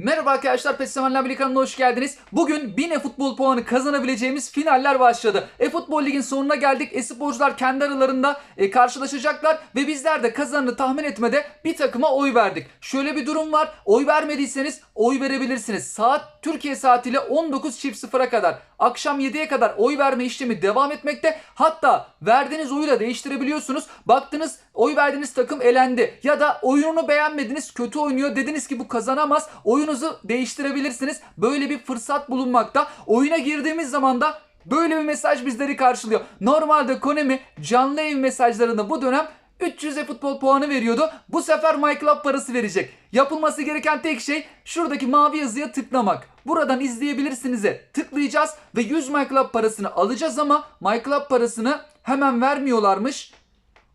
Merhaba arkadaşlar PES Sevenler Birliği kanalına hoş geldiniz. Bugün 1000 e-futbol puanı kazanabileceğimiz finaller başladı. E-futbol ligin sonuna geldik. E-sporcular kendi aralarında e, karşılaşacaklar ve bizler de kazanını tahmin etmede bir takıma oy verdik. Şöyle bir durum var. Oy vermediyseniz oy verebilirsiniz. Saat Türkiye saatiyle 19.00'a kadar akşam 7'ye kadar oy verme işlemi devam etmekte. Hatta verdiğiniz oyu da değiştirebiliyorsunuz. Baktınız oy verdiğiniz takım elendi ya da oyununu beğenmediniz kötü oynuyor dediniz ki bu kazanamaz. Oyunuzu değiştirebilirsiniz. Böyle bir fırsat bulunmakta. Oyuna girdiğimiz zaman da böyle bir mesaj bizleri karşılıyor. Normalde Konami canlı yayın mesajlarında bu dönem 300 futbol puanı veriyordu. Bu sefer MyClub parası verecek. Yapılması gereken tek şey şuradaki mavi yazıya tıklamak. Buradan izleyebilirsiniz'e tıklayacağız ve 100 MyClub parasını alacağız ama MyClub parasını hemen vermiyorlarmış.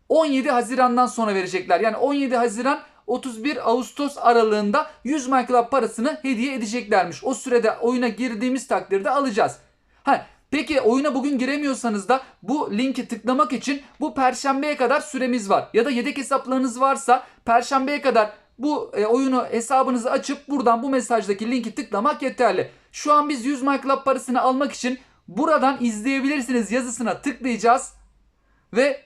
17 Haziran'dan sonra verecekler. Yani 17 Haziran 31 Ağustos aralığında 100 MyClub parasını hediye edeceklermiş. O sürede oyuna girdiğimiz takdirde alacağız. Ha, peki oyuna bugün giremiyorsanız da bu linki tıklamak için bu perşembeye kadar süremiz var. Ya da yedek hesaplarınız varsa perşembeye kadar bu e, oyunu hesabınızı açıp buradan bu mesajdaki linki tıklamak yeterli. Şu an biz 100 MyClub parasını almak için buradan izleyebilirsiniz yazısına tıklayacağız. Ve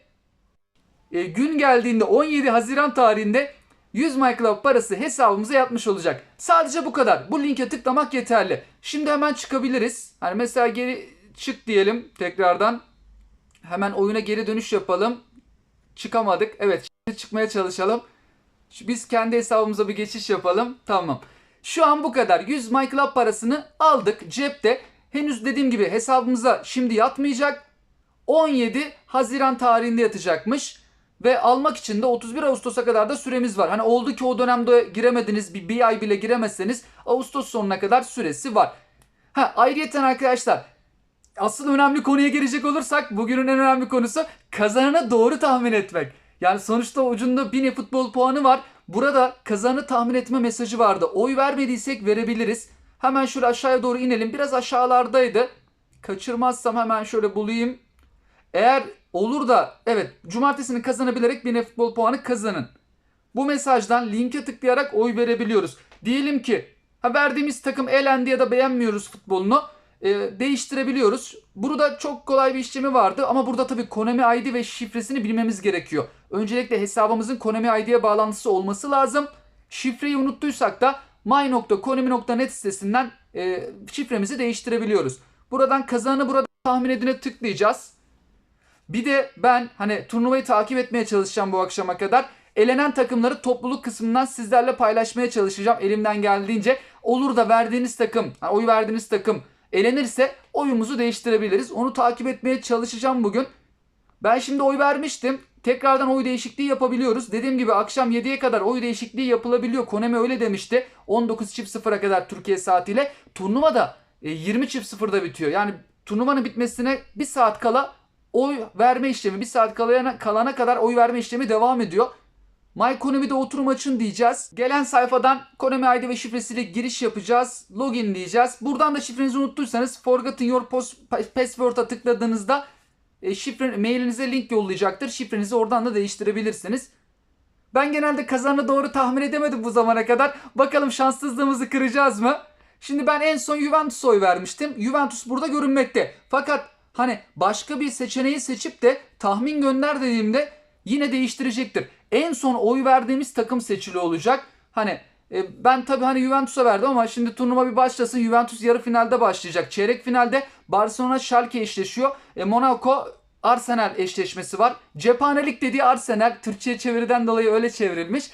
e, gün geldiğinde 17 Haziran tarihinde 100 MyClub parası hesabımıza yatmış olacak. Sadece bu kadar. Bu linke tıklamak yeterli. Şimdi hemen çıkabiliriz. Hani mesela geri çık diyelim tekrardan. Hemen oyuna geri dönüş yapalım. Çıkamadık. Evet şimdi çıkmaya çalışalım. Biz kendi hesabımıza bir geçiş yapalım. Tamam. Şu an bu kadar. 100 MyClub parasını aldık cepte. Henüz dediğim gibi hesabımıza şimdi yatmayacak. 17 Haziran tarihinde yatacakmış. Ve almak için de 31 Ağustos'a kadar da süremiz var. Hani oldu ki o dönemde giremediniz bir, bir ay bile giremezseniz Ağustos sonuna kadar süresi var. Ha ayrıyeten arkadaşlar asıl önemli konuya gelecek olursak bugünün en önemli konusu kazananı doğru tahmin etmek. Yani sonuçta ucunda 1000 futbol puanı var. Burada kazanı tahmin etme mesajı vardı. Oy vermediysek verebiliriz. Hemen şöyle aşağıya doğru inelim. Biraz aşağılardaydı. Kaçırmazsam hemen şöyle bulayım. Eğer olur da evet cumartesini kazanabilerek bir futbol puanı kazanın. Bu mesajdan linke tıklayarak oy verebiliyoruz. Diyelim ki ha, verdiğimiz takım elendi ya da beğenmiyoruz futbolunu. e, değiştirebiliyoruz. Burada çok kolay bir işlemi vardı ama burada tabii Konami ID ve şifresini bilmemiz gerekiyor. Öncelikle hesabımızın Konami ID'ye bağlantısı olması lazım. Şifreyi unuttuysak da my.konami.net sitesinden e, şifremizi değiştirebiliyoruz. Buradan kazananı burada tahmin edine tıklayacağız. Bir de ben hani turnuvayı takip etmeye çalışacağım bu akşama kadar. Elenen takımları topluluk kısmından sizlerle paylaşmaya çalışacağım elimden geldiğince. Olur da verdiğiniz takım, oy verdiğiniz takım elenirse oyumuzu değiştirebiliriz. Onu takip etmeye çalışacağım bugün. Ben şimdi oy vermiştim. Tekrardan oy değişikliği yapabiliyoruz. Dediğim gibi akşam 7'ye kadar oy değişikliği yapılabiliyor. Konemi öyle demişti. 19.00'a kadar Türkiye saatiyle. Turnuva da e, 20.00'da bitiyor. Yani turnuvanın bitmesine bir saat kala oy verme işlemi, bir saat kalana, kalana kadar oy verme işlemi devam ediyor. My Konami'de oturum açın diyeceğiz. Gelen sayfadan Konami ID ve şifresiyle giriş yapacağız. Login diyeceğiz. Buradan da şifrenizi unuttuysanız Forgotten Your Post Password'a tıkladığınızda e, şifre mailinize link yollayacaktır. Şifrenizi oradan da değiştirebilirsiniz. Ben genelde kazanı doğru tahmin edemedim bu zamana kadar. Bakalım şanssızlığımızı kıracağız mı? Şimdi ben en son Juventus'a oy vermiştim. Juventus burada görünmekte. Fakat hani başka bir seçeneği seçip de tahmin gönder dediğimde yine değiştirecektir. En son oy verdiğimiz takım seçili olacak. Hani e, ben tabii hani Juventus'a verdim ama şimdi turnuva bir başlasın. Juventus yarı finalde başlayacak. Çeyrek finalde Barcelona Schalke eşleşiyor. E, Monaco Arsenal eşleşmesi var. Cephanelik dediği Arsenal Türkçe çeviriden dolayı öyle çevrilmiş.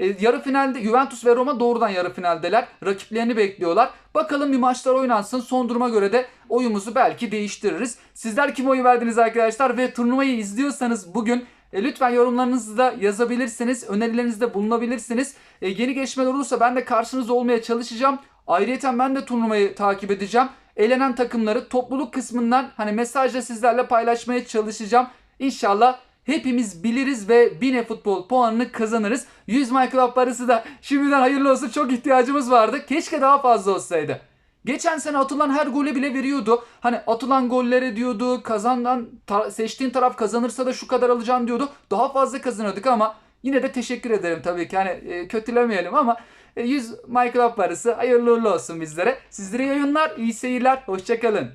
E, yarı finalde Juventus ve Roma doğrudan yarı finaldeler. Rakiplerini bekliyorlar. Bakalım bir maçlar oynansın. Son duruma göre de oyumuzu belki değiştiririz. Sizler kim oyu verdiniz arkadaşlar ve turnuvayı izliyorsanız bugün e, lütfen yorumlarınızı da yazabilirsiniz. Önerilerinizde bulunabilirsiniz. E, yeni gelişmeler olursa ben de karşınızda olmaya çalışacağım. Ayrıca ben de turnuvayı takip edeceğim. Elenen takımları topluluk kısmından hani mesajla sizlerle paylaşmaya çalışacağım. İnşallah hepimiz biliriz ve 1000 futbol puanını kazanırız. 100 My Club parası da şimdiden hayırlı olsun çok ihtiyacımız vardı. Keşke daha fazla olsaydı. Geçen sene atılan her gole bile veriyordu. Hani atılan gollere diyordu. Kazanan ta- seçtiğin taraf kazanırsa da şu kadar alacağım diyordu. Daha fazla kazanıyorduk ama yine de teşekkür ederim tabii ki. Hani e, kötülemeyelim ama E, 100 MyClub parası hayırlı uğurlu olsun bizlere. Sizlere iyi oyunlar, iyi seyirler. Hoşçakalın.